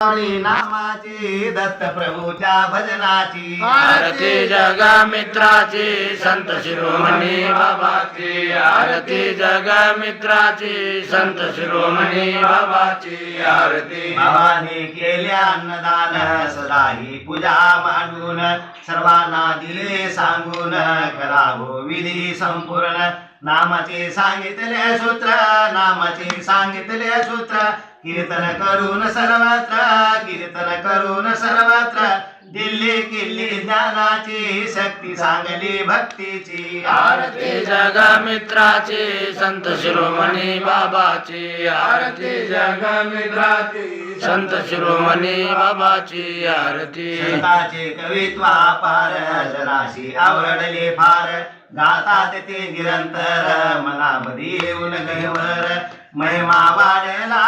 नामाची दत्त प्रभूच्या भजनाची. आरती जगा मित्राची संत शिरोमणी बाबाची. आरती जगा मित्राची संत शिरोमणी बाबाची. आरती केले अन्नदान सदाही पूजा मांडून सर्वांना दिले सांगून करावो विधी संपूर्ण. नामाचे सांगितले सूत्र नामाचे सांगितले सूत्र कीर्तन करून सर्वत्र कीर्तन करून सर्वत्र. दिल्ली किल्ली ज्ञानाची शक्ती सांगली भक्तीची. आरती जगा मित्राची संत शिरोमणी बाबाची. आरती जगा मित्राची संत शिरोमणी बाबाची. आरती संताचे कवित्वा पार जनाशी आवडले फार. गातात ते निरंतर मनामध्ये येऊन गैवर महिमा वाढला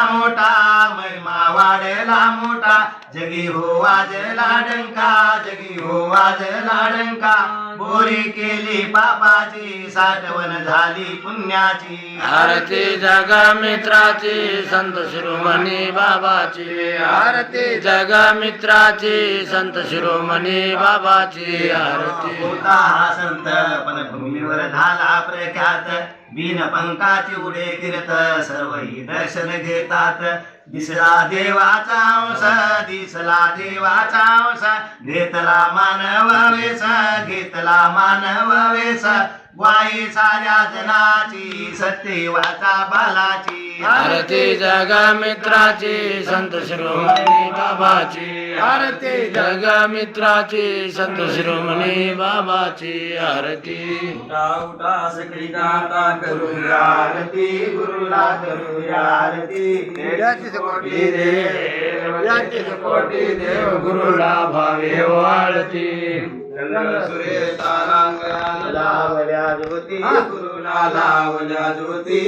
वाढला मोठा. जगी हो वाजला डंका जगी हो वाजला डंका बोरी केली पापाची साठवण झाली पुण्याची. आरती जगा मित्राची संत शिरोमणी बाबाची. आरती जगा मित्राची संत शिरोमणी बाबाची. आरती. होता हा संत पनभूमीवर झाला प्रख्यात. बिन पंखाचे उडे कीर्त सर्वही दर्शन घेतात. दिसला देवाचा अंश दिसला देवाचा अंश. घेतला मानव वेस घेतला मानव वेस वाई साऱ्या जनाची सत्यवाचा बालाची. आरती जगा मित्राची संत शिरोमणी बाबाची. आरती जगा मित्राची संत शिरोमणी बाबाची. आरती. उठा सगळी गाता करूया आरती गुरुला करूया आरती. कोटी देव कोटी देव गुरुला भावे वाळती ज्योती गुरुला लावल्या ज्योती